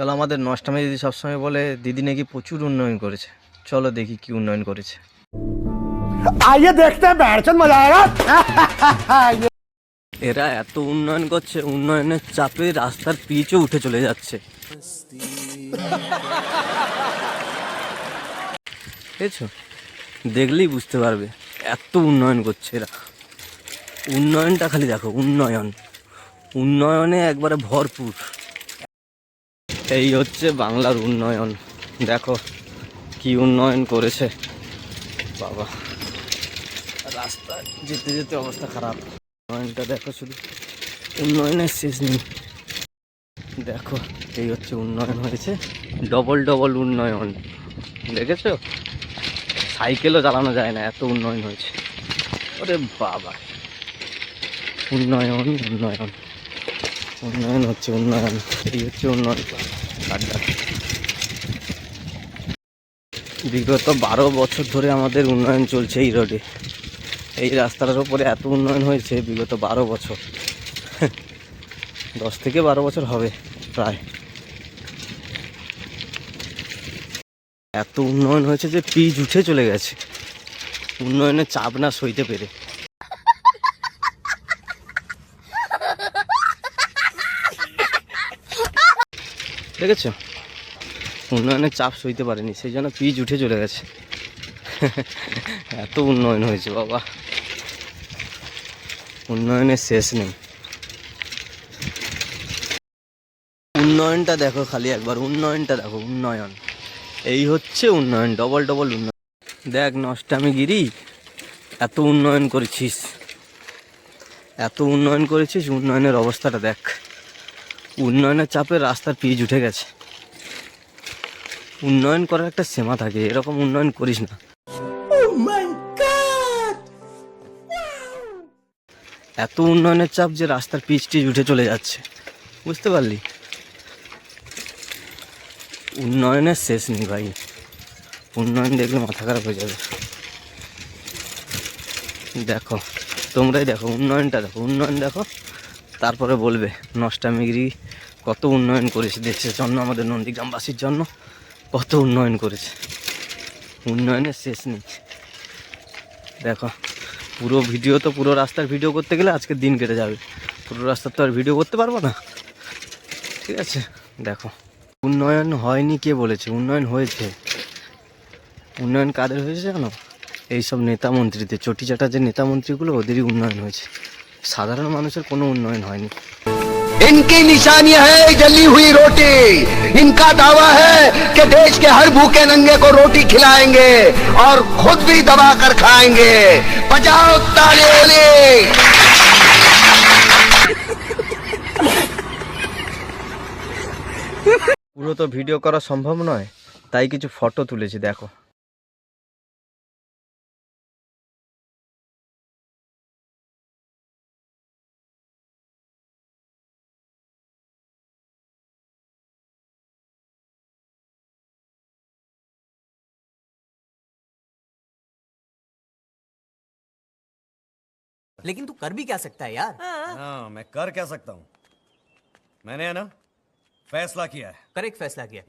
চলো আমাদের নষ্টামী দিদি সবসময় বলে দিদি নাকি প্রচুর উন্নয়ন করেছে। চলো দেখি কি উন্নয়ন করেছে। এরা এত উন্নয়ন করছে উন্নয়নের চাপে রাস্তার পিচও উঠে চলে যাচ্ছে। দেখলেই বুঝতে পারবে এত উন্নয়ন করছে এরা। উন্নয়নটা খালি দেখো উন্নয়ন। উন্নয়নে একবারে ভরপুর। এই হচ্ছে বাংলার উন্নয়ন। দেখো কি উন্নয়ন করেছে। বাবা, রাস্তা যেতে যেতে অবস্থা খারাপ। উন্নয়নটা দেখো শুধু উন্নয়নের শেষ নেই। দেখো, এই হচ্ছে উন্নয়ন হয়েছে। ডবল ডবল উন্নয়ন। দেখেছ? সাইকেলও চালানো যায় না, এত উন্নয়ন হয়েছে। ওরে বাবা। উন্নয়ন উন্নয়ন। উন্নয়ন হচ্ছে উন্নয়ন, এই হচ্ছে উন্নয়ন। আড্ডা বিগত বারো বছর ধরে আমাদের উন্নয়ন চলছে এই রোডে এই রাস্তাটার উপরে এত উন্নয়ন হয়েছে বিগত বারো বছর। দশ থেকে বারো বছর হবে প্রায়। এত উন্নয়ন হয়েছে যে পিচ উঠে চলে গেছে। উন্নয়নের চাপ না সইতে পেরে। দেখেছ? উন্নয়নের চাপ সইতে পারেনি, সেই জন্য পিচ উঠে চলে গেছে। এত উন্নয়ন হয়েছে বাবা। উন্নয়নের শেষ নেই। উন্নয়নটা দেখো খালি একবার, উন্নয়নটা দেখো, উন্নয়ন। এই হচ্ছে উন্নয়ন ডবল ডবল উন্নয়ন। দেখ নষ্টামি গিরি এত উন্নয়ন করেছিস। এত উন্নয়ন করেছিস, উন্নয়নের অবস্থাটা দেখ। উন্নয়নের চাপে রাস্তার পিচ উঠে গেছে। উন্নয়ন করার একটা সীমা থাকে এরকম উন্নয়ন করিস না। এত উন্নয়নের চাপ যে রাস্তার পিচ টিচ উঠে চলে যাচ্ছে। বুঝতে পারলি? উন্নয়নের শেষ নেই ভাই। উন্নয়ন দেখলে মাথা খারাপ হয়ে যাবে। দেখো তোমরাই দেখো উন্নয়নটা দেখো উন্নয়ন দেখো। তারপরে বলবে, নষ্টামিগিরি কত উন্নয়ন করেছে দেশের জন্য, আমাদের নন্দীগ্রামবাসীর জন্য কত উন্নয়ন করেছে। উন্নয়নের শেষ নেই। দেখো, পুরো ভিডিও তো পুরো রাস্তার ভিডিও করতে গেলে আজকের দিন কেটে যাবে। পুরো রাস্তার তো আর ভিডিও করতে পারব না। ঠিক আছে, দেখো। উন্নয়ন হয়নি কে বলেছে? উন্নয়ন হয়েছে। উন্নয়ন কাদের হয়েছে জানো? এইসব নেতা মন্ত্রীদের চটি চাটা যে নেতা মন্ত্রীগুলো ওদেরই উন্নয়ন হয়েছে। সাধারণ মানুষের কোনো উন্নয়ন হয়নি इनकी निशानी है जली हुई रोटी इनका दावा है कि देश के हर भूखे नंगे को रोटी खिलाएंगे और खुद भी दबा कर खाएंगे बजाओ ताली পুরো তো ভিডিও করা সম্ভব নয় তাই কিছু ফটো তুলেছি দেখো लेकिन तू कर भी क्या सकता है यार? हाँ। मैं कर क्या सकता हूँ? मैंने है ना फैसला किया है। करेक्ट एक फैसला किया।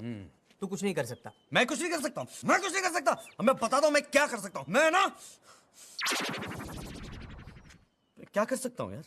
तू कुछ नहीं कर सकता। मैं कुछ नहीं कर सकता हूँ। मैं कुछ नहीं कर सकता। अब मैं बताता हूँ मैं क्या कर सकता हूँ। मैं ना मैं क्या कर सकता हूँ यार?